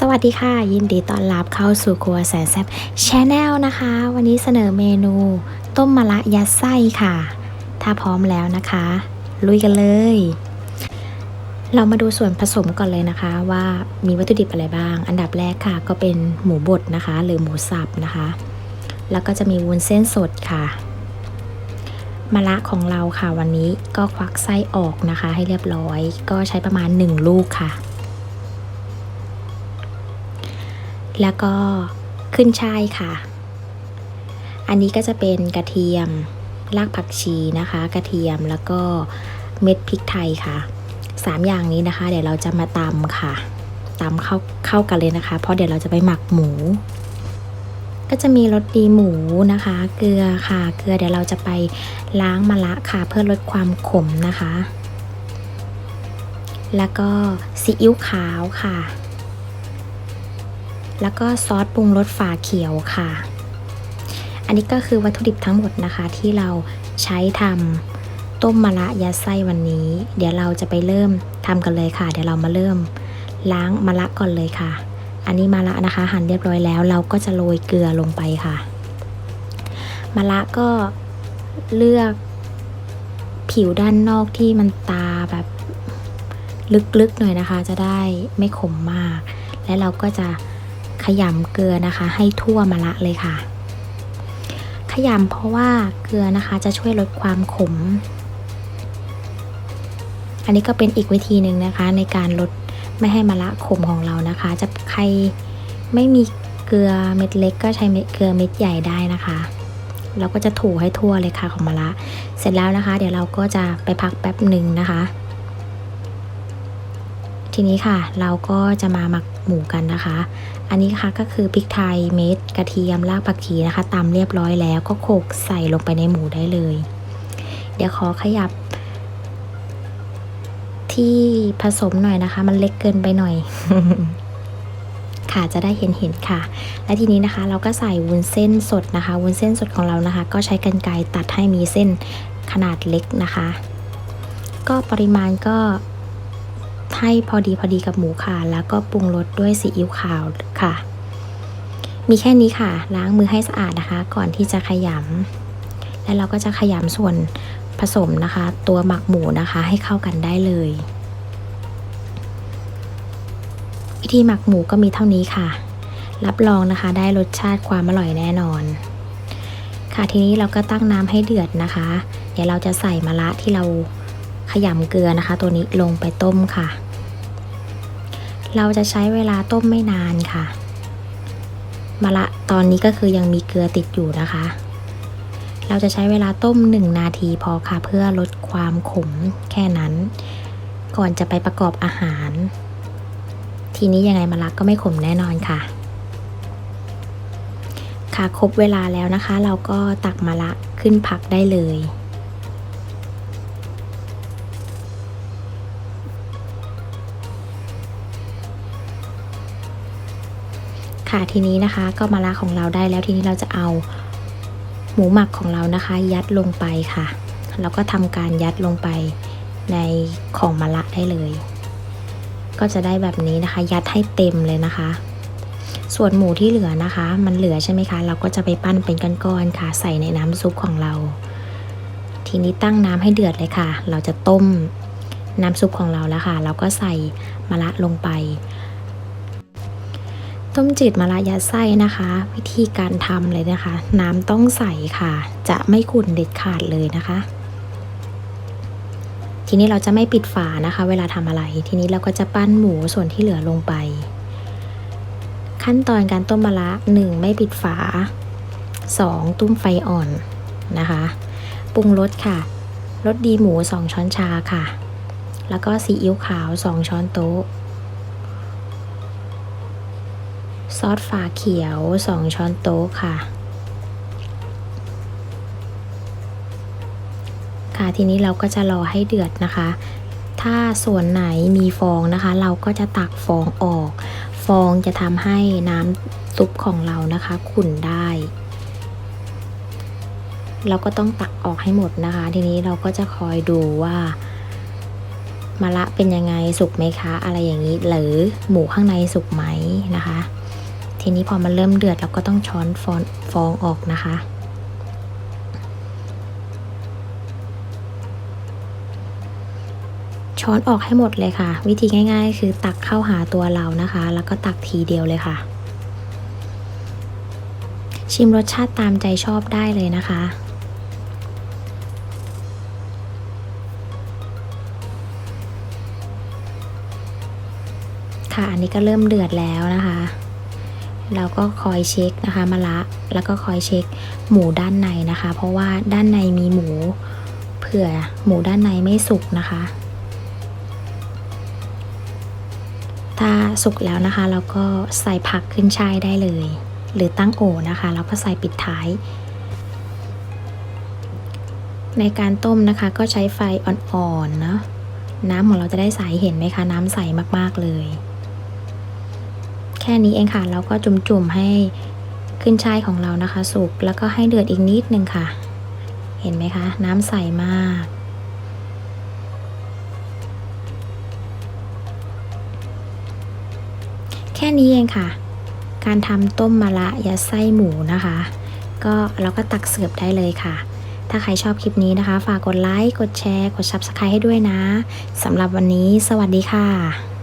สวัสดีค่ะ ยินดีต้อนรับเข้าสู่ครัวแสนแซ่บชาแนลนะคะ วันนี้เสนอเมนู ต้มมะระยัดไส้ค่ะ ถ้าพร้อมแล้วนะคะ ลุยกันเลย เรามาดูส่วนผสมก่อนเลยนะคะ ว่ามีวัตถุดิบอะไรบ้าง อันดับแรกค่ะ ก็เป็นหมูบดนะคะ หรือหมูสับนะคะ แล้วก็จะมีวุ้นเส้นสดค่ะมะระของเราค่ะวันนี้ก็ควักไส้ออกนะคะ ให้เรียบร้อย ก็ใช้ประมาณ 1 ลูกค่ะ แล้วก็ขึ้นช่ายค่ะ อันนี้ก็จะเป็นกระเทียมรากผักชีนะคะ กระเทียมแล้วก็เม็ดพริกไทยค่ะสามอย่างนี้นะคะ เดี๋ยวเราจะมาตำค่ะตำเข้าเข้ากันเลยนะคะ เพราะเดี๋ยวเราจะไปหมักหมู ก็จะมีรสดีหมูนะคะ เกลือค่ะ เกลือเดี๋ยวเราจะไปล้างมะระค่ะ เพื่อลดความขมนะคะ แล้วก็ซีอิ๊วขาวค่ะ แล้วก็ซอสปรุงรสฝาเขียวค่ะ อันนี้ก็คือวัตถุดิบทั้งหมดนะคะที่เราใช้ทำต้มมะระยัดไส้วันนี้ เดี๋ยวเราจะไปเริ่มทำกันเลยค่ะ เดี๋ยวเรามาเริ่มล้างมะระก่อนเลยค่ะ อันนี้มะระนะคะ หั่นเรียบร้อยแล้ว เราก็จะโรยเกลือลงไปค่ะมะระก็เลือกผิวด้านนอกที่มันตาแบบลึกๆหน่อยนะคะ จะได้ไม่ขมมาก และเราก็จะ ขยำเกลือนะคะ ให้ทั่วมะระเลยค่ะ ขยำเพราะว่าเกลือนะคะจะช่วยลดความขม อันนี้ก็เป็นอีกวิธีหนึ่งนะคะ ในการลดไม่ให้มะระขมของเรานะคะ จะใครไม่มีเกลือเม็ดเล็ก ก็ใช้เม็ดเกลือเม็ดใหญ่ได้นะคะเราก็จะถูให้ทั่วเลยค่ะของมะระเสร็จแล้วนะคะ เดี๋ยวเราก็จะไปพักแป๊บหนึ่งนะคะ ทีนี้ค่ะ เราก็จะมาหมัก หมูกันนะคะ อันนี้ค่ะก็คือพริกไทยเม็ดกระเทียมรากผักชีนะคะตำเรียบร้อยแล้วก็โขลกใส่ลงไปในหมูได้เลย เดี๋ยวขอขยับ ที่ผสมหน่อยนะคะ มันเล็กเกินไปหน่อย ค่ะจะได้เห็นเห็นค่ะ และทีนี้นะคะ เราก็ใส่วุ้นเส้นสดนะคะวุ้นเส้นสดของเรานะคะ ก็ใช้กรรไกรตัดให้มีเส้นขนาดเล็กนะคะ ก็ปริมาณก็ ให้พอดีพอดีกับหมูค่ะ แล้วก็ปรุงรสด้วยซีอิ๊วขาวค่ะ มีแค่นี้ค่ะ ล้างมือให้สะอาดนะคะ ก่อนที่จะขยำและเราก็จะขยำส่วนผสมนะคะ ตัวหมักหมูนะคะให้เข้ากันได้เลย วิธีหมักหมูก็มีเท่านี้ค่ะ รับรองนะคะได้รสชาติความอร่อยแน่นอน ค่ะทีนี้เราก็ตั้งน้ำให้เดือดนะคะ เดี๋ยวเราจะใส่มะระที่เรา ยำเกลือนะคะ ตัวนี้ลงไปต้มค่ะ เราจะใช้เวลาต้มไม่นานค่ะมะระตอนนี้ก็คือยังมีเกลือติดอยู่นะคะ เราจะใช้เวลาต้ม 1 นาทีพอค่ะ เพื่อลดความขมแค่นั้น ก่อนจะไปประกอบอาหาร ทีนี้ยังไงมะระก็ไม่ขมแน่นอนค่ะ ค่ะครบเวลาแล้วนะคะ เราก็ตักมะระขึ้นพักได้เลย ค่ะทีนี้นะคะ ก็มะระของเราได้แล้วทีนี้เราจะเอาหมูหมักของเรานะคะ ยัดลงไปค่ะ แล้วก็ทำการยัดลงไปในของมะระได้เลย ก็จะได้แบบนี้นะคะ ยัดให้เต็มเลยนะคะ ส่วนหมูที่เหลือนะคะ มันเหลือใช่ไหมคะ เราก็จะไปปั้นเป็นก้อนๆค่ะ ใส่ในน้ำซุปของเรา ทีนี้ตั้งน้ำให้เดือดเลยค่ะ เราจะต้มน้ำซุปของเราแล้วค่ะ เราก็ใส่มะระลงไป ต้มจืดมะระยัดไส้นะคะ วิธีการทำเลยนะคะ น้ำต้องใสค่ะ จะไม่ขุ่นเด็ดขาดเลยนะคะ ทีนี้เราจะไม่ปิดฝานะคะ เวลาทำอะไร ทีนี้เราก็จะปั้นหมูส่วนที่เหลือลงไป ขั้นตอนการต้มมะระ1ไม่ปิดฝา2ตุ้มไฟอ่อนนะคะปรุงรสค่ะรสดีหมู 2 ช้อนชาค่ะ แล้วก็ซีอิ๊วขาว 2 ช้อนโต๊ะ ซอสฝาเขียว 2 ช้อนโต๊ะค่ะ ค่ะทีนี้เราก็จะรอให้เดือดนะคะ ถ้าส่วนไหนมีฟองนะคะ เราก็จะตักฟองออก ฟองจะทำให้น้ำซุปของเรานะคะ ขุ่นได้ เราก็ต้องตักออกให้หมดนะคะ ทีนี้เราก็จะคอยดูว่ามะระเป็นยังไงสุกไหมคะ อะไรอย่างนี้ หรือหมูข้างในสุกไหมนะคะ ทีนี้พอมันเริ่มเดือดเราก็ต้องช้อนฟองฟองออกนะคะ ช้อนออกให้หมดเลยค่ะ วิธีง่าย ๆ คือตักเข้าหาตัวเรานะคะ แล้วก็ตักทีเดียวเลยค่ะ ชิมรสชาติตามใจชอบได้เลยนะคะค่ะ อันนี้ก็เริ่มเดือดแล้วนะคะ เราก็คอยเช็คนะคะมะละแล้วก็คอยเช็คหมูด้านในนะคะ เพราะว่าด้านในมีหมูเผื่อหมูด้านในไม่สุกนะคะ ถ้าสุกแล้วนะคะ เราก็ใส่ผักขึ้นช่ายได้เลย หรือตั้งโอนะคะ แล้วก็ใส่ปิดท้าย ในการต้มนะคะก็ใช้ไฟอ่อนๆเนาะน้ำของเราจะได้ใสเห็นไหมคะ น้ำใสมากๆเลย ค่นี้เองค่ะ เราก็จุ่มๆให้ขึ้นช่ายของเรานะคะ สุกแล้วก็ให้เดือดอีกนิดนึงค่ะ เห็นไหมคะ น้ำใสมากแค่นี้เองค่ะ การทำต้มมะระยัดไส้หมูนะคะ ก็เราก็ตักเสิร์ฟได้เลยค่ะ ถ้าใครชอบคลิปนี้นะคะ ฝากกดไลค์ กดแชร์ กด Subscribe ให้ด้วยนะ สำหรับวันนี้ สวัสดีค่ะ